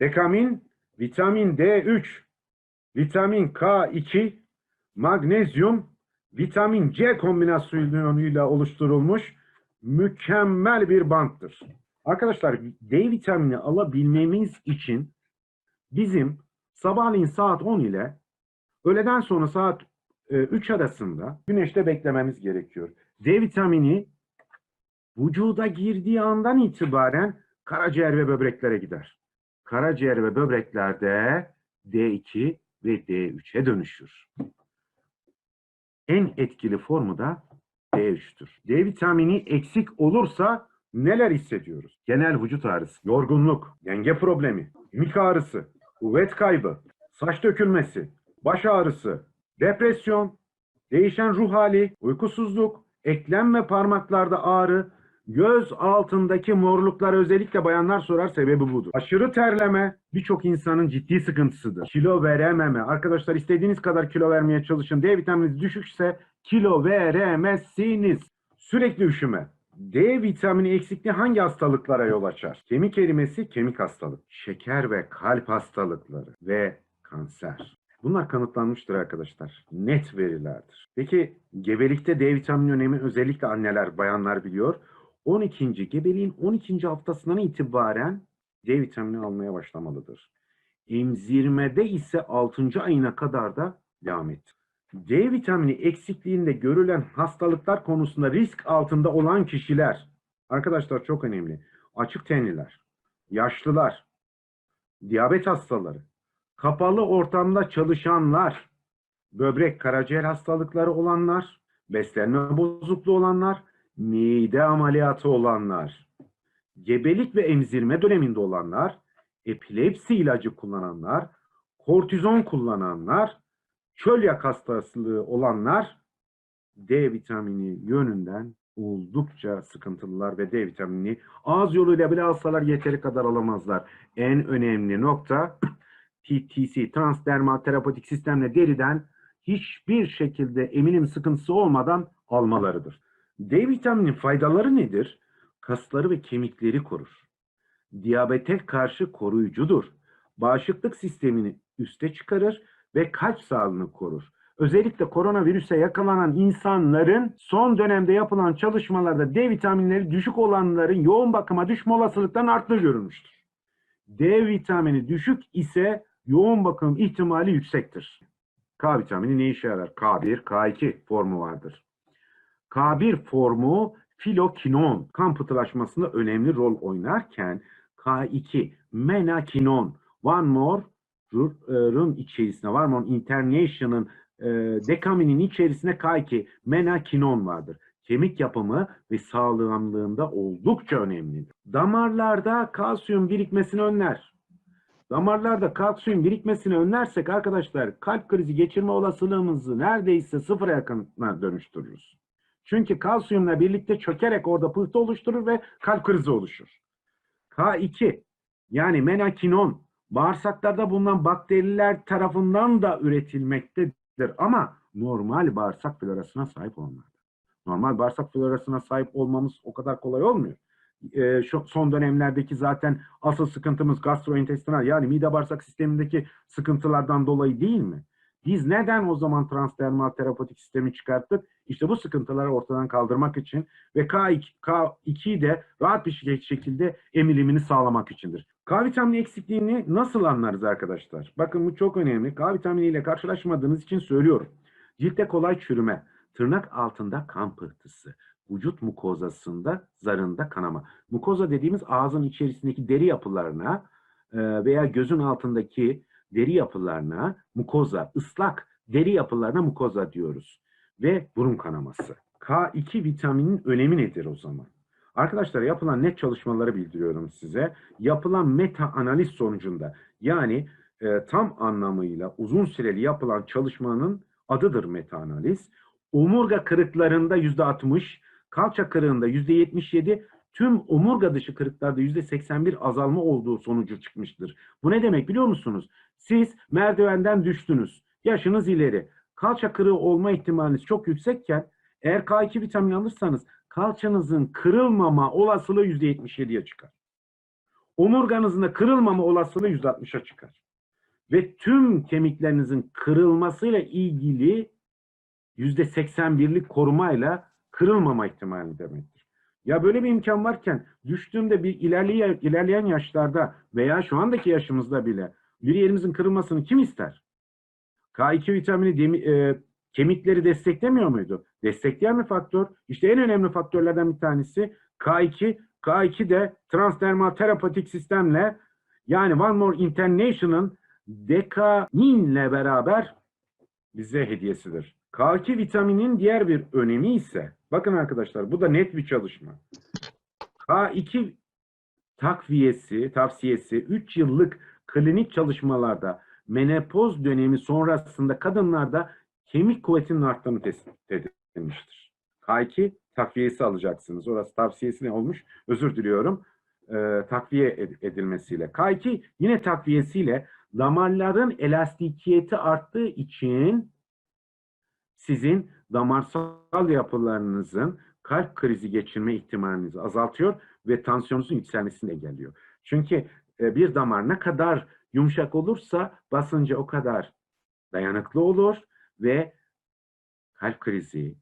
dekamin, vitamin D3, vitamin K2, magnezyum, vitamin C kombinasyonuyla oluşturulmuş mükemmel bir banttır. Arkadaşlar D vitamini alabilmemiz için bizim sabahleyin saat 10 ile öğleden sonra saat e, 3 arasında güneşte beklememiz gerekiyor. D vitamini vücuda girdiği andan itibaren karaciğer ve böbreklere gider. Karaciğer ve böbreklerde D2 ve D3'e dönüşür. En etkili formu da D3'tür. D vitamini eksik olursa neler hissediyoruz? Genel vücut ağrısı, yorgunluk, denge problemi, mik ağrısı, kuvvet kaybı, saç dökülmesi, baş ağrısı, depresyon, değişen ruh hali, uykusuzluk, eklem ve parmaklarda ağrı, göz altındaki morluklar özellikle bayanlar sorar sebebi budur. Aşırı terleme birçok insanın ciddi sıkıntısıdır. Kilo verememe. Arkadaşlar istediğiniz kadar kilo vermeye çalışın. D vitamininiz düşükse kilo veremezsiniz. Sürekli üşüme. D vitamini eksikliği hangi hastalıklara yol açar? Kemik erimesi, kemik hastalık, şeker ve kalp hastalıkları ve kanser. Bunlar kanıtlanmıştır arkadaşlar. Net verilerdir. Peki gebelikte D vitamini önemi özellikle anneler, bayanlar biliyor. 12. gebeliğin 12. haftasından itibaren D vitamini almaya başlamalıdır. Emzirmede ise 6. ayına kadar da devam et. D vitamini eksikliğinde görülen hastalıklar konusunda risk altında olan kişiler, arkadaşlar çok önemli. Açık tenliler, yaşlılar, diyabet hastaları, kapalı ortamda çalışanlar, böbrek karaciğer hastalıkları olanlar, beslenme bozukluğu olanlar, mide ameliyatı olanlar, gebelik ve emzirme döneminde olanlar, epilepsi ilacı kullananlar, kortizon kullananlar, çölyak hastalığı olanlar D vitamini yönünden oldukça sıkıntılılar ve D vitamini ağız yoluyla bile alsalar yeteri kadar alamazlar. En önemli nokta TTC, transdermal terapotik sistemle deriden hiçbir şekilde emilim sıkıntısı olmadan almalarıdır. D vitamini faydaları nedir? Kasları ve kemikleri korur. Diyabete karşı koruyucudur. Bağışıklık sistemini üste çıkarır ve kalp sağlığını korur. Özellikle koronavirüse yakalanan insanların son dönemde yapılan çalışmalarda D vitaminleri düşük olanların yoğun bakıma düşme olasılıklarının arttığı görülmüştür. D vitamini düşük ise yoğun bakım ihtimali yüksektir. K vitamini ne işe yarar? K1, K2 formu vardır. K1 formu filokinon kan pıhtılaşmasında önemli rol oynarken K2 menakinon one more run içerisinde var mı? International'ın e, dekaminin içerisinde K2 menakinon vardır. Kemik yapımı ve sağlamlığında oldukça önemlidir. Damarlarda kalsiyum birikmesini önler. Damarlarda kalsiyum birikmesini önlersek arkadaşlar kalp krizi geçirme olasılığımızı neredeyse sıfıra yakına dönüştürürüz. Çünkü kalsiyumla birlikte çökerek orada pıhtı oluşturur ve kalp krizi oluşur. K2 yani menakinon bağırsaklarda bulunan bakteriler tarafından da üretilmektedir ama normal bağırsak florasına sahip olanlar. Normal bağırsak florasına sahip olmamız o kadar kolay olmuyor. Ee, şu son dönemlerdeki zaten asıl sıkıntımız gastrointestinal yani mide bağırsak sistemindeki sıkıntılardan dolayı değil mi? Biz neden o zaman transdermal terapotik sistemi çıkarttık? İşte bu sıkıntıları ortadan kaldırmak için ve K2, K2'yi de rahat bir şekilde emilimini sağlamak içindir. K vitamini eksikliğini nasıl anlarız arkadaşlar? Bakın bu çok önemli. K vitamini ile karşılaşmadığınız için söylüyorum. Ciltte kolay çürüme, tırnak altında kan pıhtısı, vücut mukozasında, zarında kanama. Mukoza dediğimiz ağzın içerisindeki deri yapılarına veya gözün altındaki deri yapılarına mukoza, ıslak deri yapılarına mukoza diyoruz. Ve burun kanaması. K2 vitaminin önemi nedir o zaman? Arkadaşlar yapılan net çalışmaları bildiriyorum size. Yapılan meta analiz sonucunda yani e, tam anlamıyla uzun süreli yapılan çalışmanın adıdır meta analiz. Omurga kırıklarında %60, kalça kırığında %77, tüm omurga dışı kırıklarda %81 azalma olduğu sonucu çıkmıştır. Bu ne demek biliyor musunuz? Siz merdivenden düştünüz. Yaşınız ileri. Kalça kırığı olma ihtimaliniz çok yüksekken eğer K2 vitamini alırsanız kalçanızın kırılmama olasılığı %77'ye çıkar. omurganızın da kırılmama olasılığı %60'a çıkar. Ve tüm kemiklerinizin kırılmasıyla ilgili %81'lik korumayla kırılmama ihtimali demektir. Ya böyle bir imkan varken düştüğümde bir ilerleyen, ilerleyen yaşlarda veya şu andaki yaşımızda bile bir yerimizin kırılmasını kim ister? K2 vitamini demi- e, kemikleri desteklemiyor muydu? Destekleyen bir faktör. İşte en önemli faktörlerden bir tanesi K2. K2 de transdermal terapatik sistemle yani One More International'ın dekaninle beraber bize hediyesidir. K2 vitaminin diğer bir önemi ise bakın arkadaşlar bu da net bir çalışma. K2 takviyesi, tavsiyesi 3 yıllık klinik çalışmalarda menopoz dönemi sonrasında kadınlarda kemik kuvvetinin arttığını tespit edilmiştir. K2 takviyesi alacaksınız. Orası tavsiyesi ne olmuş? Özür diliyorum. Ee, takviye ed- edilmesiyle. K2 yine takviyesiyle damarların elastikiyeti arttığı için sizin damarsal yapılarınızın kalp krizi geçirme ihtimalinizi azaltıyor ve tansiyonunuzun yükselmesini engelliyor. Çünkü e, bir damar ne kadar yumuşak olursa basınca o kadar dayanıklı olur ve kalp krizi,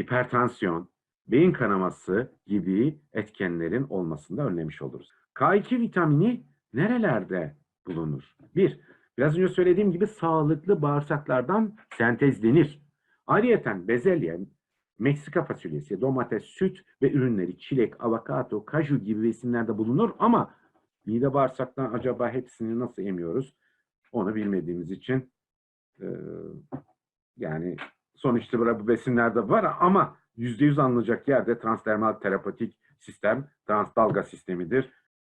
hipertansiyon, beyin kanaması gibi etkenlerin olmasını da önlemiş oluruz. K2 vitamini nerelerde bulunur? Bir, biraz önce söylediğim gibi sağlıklı bağırsaklardan sentezlenir. Ayrıyeten bezelye, Meksika fasulyesi, domates, süt ve ürünleri, çilek, avokado, kaju gibi besinlerde bulunur ama mide bağırsaktan acaba hepsini nasıl emiyoruz? Onu bilmediğimiz için e, yani sonuçta burada bu besinlerde var ama %100 alınacak yerde transdermal terapatik sistem, transdalga sistemidir.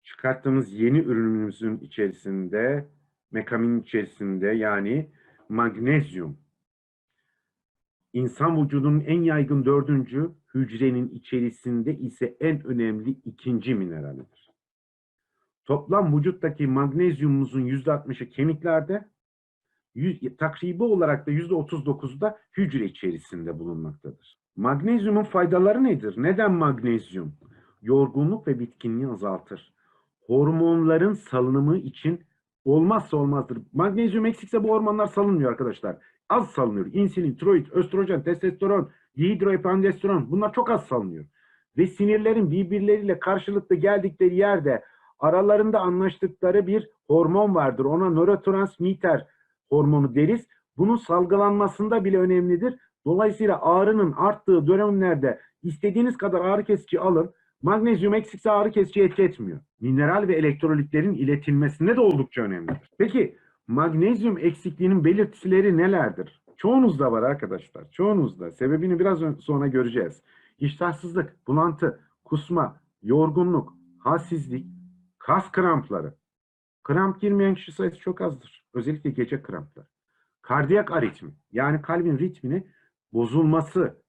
Çıkarttığımız yeni ürünümüzün içerisinde, mekamin içerisinde yani magnezyum, İnsan vücudunun en yaygın dördüncü, hücrenin içerisinde ise en önemli ikinci mineralidir. Toplam vücuttaki magnezyumumuzun yüzde 60'ı kemiklerde, takribi olarak da yüzde 39'u da hücre içerisinde bulunmaktadır. Magnezyumun faydaları nedir? Neden magnezyum? Yorgunluk ve bitkinliği azaltır. Hormonların salınımı için olmazsa olmazdır. Magnezyum eksikse bu hormonlar salınmıyor arkadaşlar az salınıyor. İnsülin, tiroid, östrojen, testosteron, dihidroepiandrosteron bunlar çok az salınıyor. Ve sinirlerin birbirleriyle karşılıklı geldikleri yerde aralarında anlaştıkları bir hormon vardır. Ona nörotransmitter hormonu deriz. Bunun salgılanmasında bile önemlidir. Dolayısıyla ağrının arttığı dönemlerde istediğiniz kadar ağrı kesici alın. Magnezyum eksikse ağrı kesici etki etmiyor. Mineral ve elektrolitlerin iletilmesinde de oldukça önemlidir. Peki magnezyum eksikliğinin belirtileri nelerdir? Çoğunuzda var arkadaşlar. Çoğunuzda. Sebebini biraz sonra göreceğiz. İştahsızlık, bulantı, kusma, yorgunluk, halsizlik, kas krampları. Kramp girmeyen kişi sayısı çok azdır. Özellikle gece krampları. Kardiyak aritmi yani kalbin ritmini bozulması,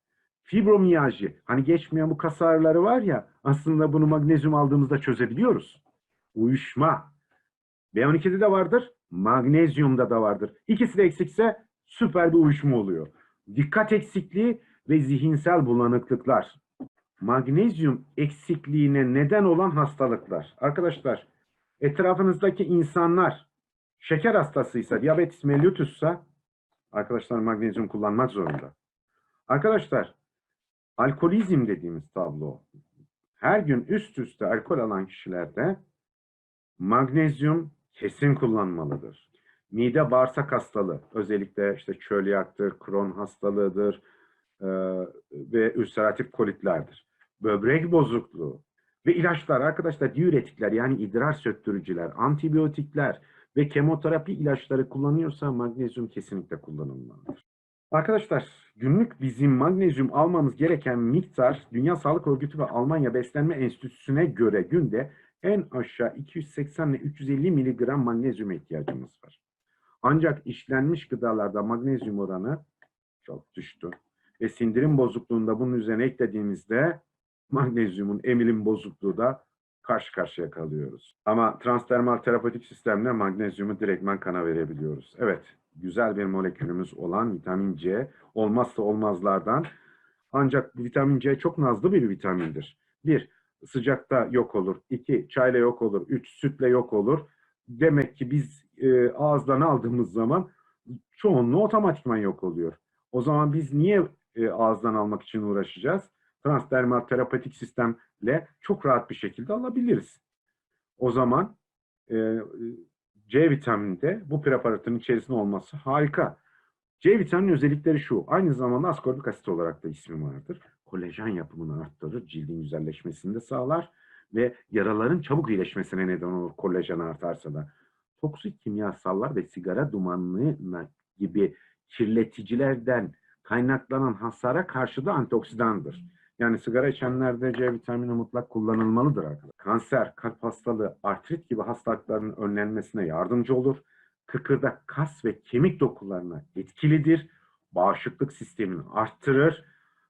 fibromiyajı hani geçmeyen bu kas ağrıları var ya aslında bunu magnezyum aldığımızda çözebiliyoruz. Uyuşma. B12'de de vardır, magnezyumda da vardır. İkisi de eksikse süper bir uyuşma oluyor. Dikkat eksikliği ve zihinsel bulanıklıklar. Magnezyum eksikliğine neden olan hastalıklar. Arkadaşlar etrafınızdaki insanlar şeker hastasıysa, diyabetis mellitus'sa arkadaşlar magnezyum kullanmak zorunda. Arkadaşlar alkolizm dediğimiz tablo her gün üst üste alkol alan kişilerde magnezyum kesin kullanmalıdır. Mide bağırsak hastalığı özellikle işte çölyaktır, kron hastalığıdır e, ve ülseratif kolitlerdir. Böbrek bozukluğu ve ilaçlar arkadaşlar diüretikler yani idrar söktürücüler, antibiyotikler ve kemoterapi ilaçları kullanıyorsa magnezyum kesinlikle kullanılmalıdır. Arkadaşlar günlük bizim magnezyum almamız gereken miktar Dünya Sağlık Örgütü ve Almanya Beslenme Enstitüsü'ne göre günde en aşağı 280 ile 350 miligram magnezyum ihtiyacımız var. Ancak işlenmiş gıdalarda magnezyum oranı çok düştü. Ve sindirim bozukluğunda bunun üzerine eklediğimizde magnezyumun emilim bozukluğu da karşı karşıya kalıyoruz. Ama transdermal terapetik sistemle magnezyumu direktman kana verebiliyoruz. Evet, güzel bir molekülümüz olan vitamin C olmazsa olmazlardan. Ancak vitamin C çok nazlı bir vitamindir. Bir, sıcakta yok olur. iki çayla yok olur. Üç sütle yok olur. Demek ki biz e, ağızdan aldığımız zaman çoğunluğu otomatikman yok oluyor. O zaman biz niye e, ağızdan almak için uğraşacağız? Transdermal terapetik sistemle çok rahat bir şekilde alabiliriz. O zaman e, C vitamini de bu preparatın içerisinde olması harika. C vitamini özellikleri şu. Aynı zamanda askorbik asit olarak da ismi vardır. Kolajen yapımını arttırır, cildin güzelleşmesini de sağlar ve yaraların çabuk iyileşmesine neden olur kolajen artarsa da. Toksik kimyasallar ve sigara dumanı gibi kirleticilerden kaynaklanan hasara karşı da antioksidandır. Yani sigara içenlerde C vitamini mutlak kullanılmalıdır arkadaşlar. Kanser, kalp hastalığı, artrit gibi hastalıkların önlenmesine yardımcı olur. Kıkırdak kas ve kemik dokularına etkilidir. Bağışıklık sistemini arttırır.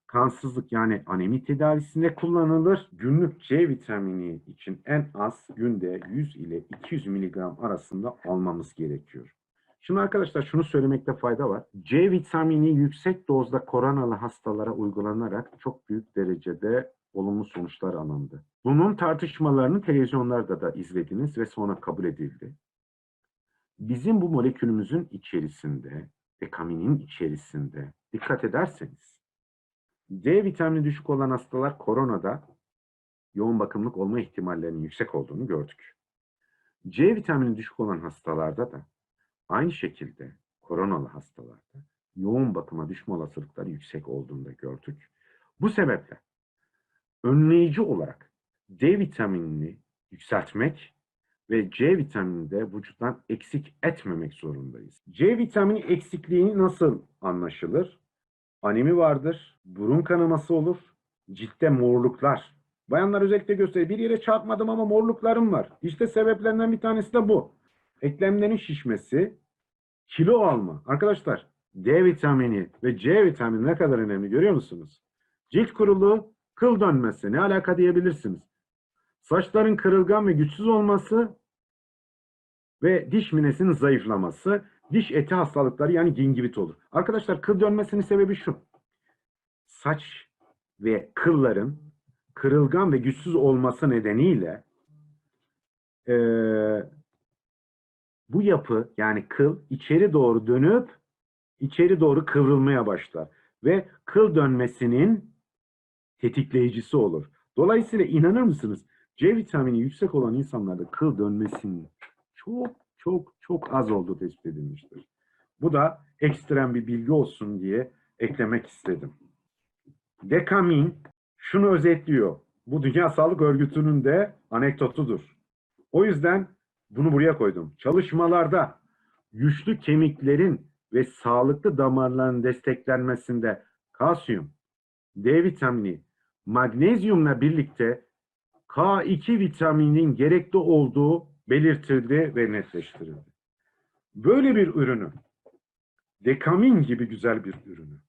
Kansızlık yani anemi tedavisinde kullanılır. Günlük C vitamini için en az günde 100 ile 200 mg arasında almamız gerekiyor. Şimdi arkadaşlar şunu söylemekte fayda var. C vitamini yüksek dozda koronalı hastalara uygulanarak çok büyük derecede olumlu sonuçlar alındı. Bunun tartışmalarını televizyonlarda da izlediniz ve sonra kabul edildi. Bizim bu molekülümüzün içerisinde, dekaminin içerisinde dikkat ederseniz D vitamini düşük olan hastalar koronada yoğun bakımlık olma ihtimallerinin yüksek olduğunu gördük. C vitamini düşük olan hastalarda da Aynı şekilde koronalı hastalarda yoğun bakıma düşme olasılıkları yüksek olduğunu da gördük. Bu sebeple önleyici olarak D vitaminini yükseltmek ve C vitaminini de vücuttan eksik etmemek zorundayız. C vitamini eksikliği nasıl anlaşılır? Anemi vardır, burun kanaması olur, ciltte morluklar. Bayanlar özellikle gösteriyor. Bir yere çarpmadım ama morluklarım var. İşte sebeplerinden bir tanesi de bu. Eklemlerin şişmesi, kilo alma. Arkadaşlar D vitamini ve C vitamini ne kadar önemli görüyor musunuz? Cilt kuruluğu, kıl dönmesi ne alaka diyebilirsiniz. Saçların kırılgan ve güçsüz olması ve diş minesinin zayıflaması, diş eti hastalıkları yani gingivit olur. Arkadaşlar kıl dönmesinin sebebi şu. Saç ve kılların kırılgan ve güçsüz olması nedeniyle eee bu yapı yani kıl içeri doğru dönüp içeri doğru kıvrılmaya başlar ve kıl dönmesinin tetikleyicisi olur. Dolayısıyla inanır mısınız? C vitamini yüksek olan insanlarda kıl dönmesinin çok çok çok az olduğu tespit edilmiştir. Bu da ekstrem bir bilgi olsun diye eklemek istedim. Dekamin şunu özetliyor. Bu Dünya Sağlık Örgütü'nün de anekdotudur. O yüzden bunu buraya koydum. Çalışmalarda güçlü kemiklerin ve sağlıklı damarların desteklenmesinde kalsiyum, D vitamini, magnezyumla birlikte K2 vitaminin gerekli olduğu belirtildi ve netleştirildi. Böyle bir ürünü, dekamin gibi güzel bir ürünü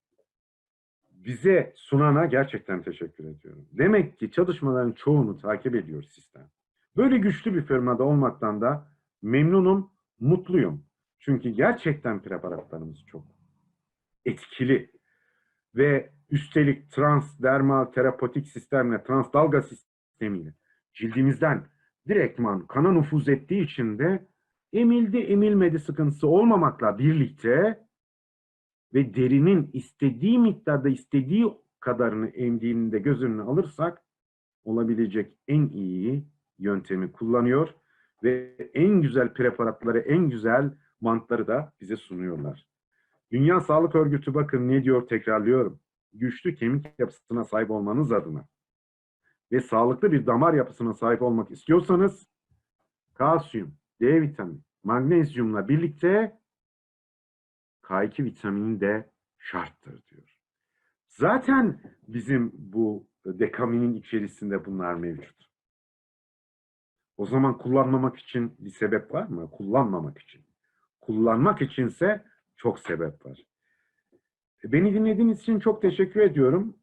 bize sunana gerçekten teşekkür ediyorum. Demek ki çalışmaların çoğunu takip ediyor sistem. Böyle güçlü bir firmada olmaktan da memnunum, mutluyum. Çünkü gerçekten preparatlarımız çok etkili ve üstelik transdermal terapotik sistemle, transdalga sistemiyle cildimizden direktman kana nüfuz ettiği için de emildi emilmedi sıkıntısı olmamakla birlikte ve derinin istediği miktarda istediği kadarını emdiğini de göz önüne alırsak olabilecek en iyi yöntemi kullanıyor ve en güzel preparatları, en güzel bantları da bize sunuyorlar. Dünya Sağlık Örgütü bakın ne diyor tekrarlıyorum. Güçlü kemik yapısına sahip olmanız adına ve sağlıklı bir damar yapısına sahip olmak istiyorsanız kalsiyum, D vitamini, magnezyumla birlikte K2 vitamini de şarttır diyor. Zaten bizim bu dekaminin içerisinde bunlar mevcut. O zaman kullanmamak için bir sebep var mı? Kullanmamak için. Kullanmak içinse çok sebep var. Beni dinlediğiniz için çok teşekkür ediyorum.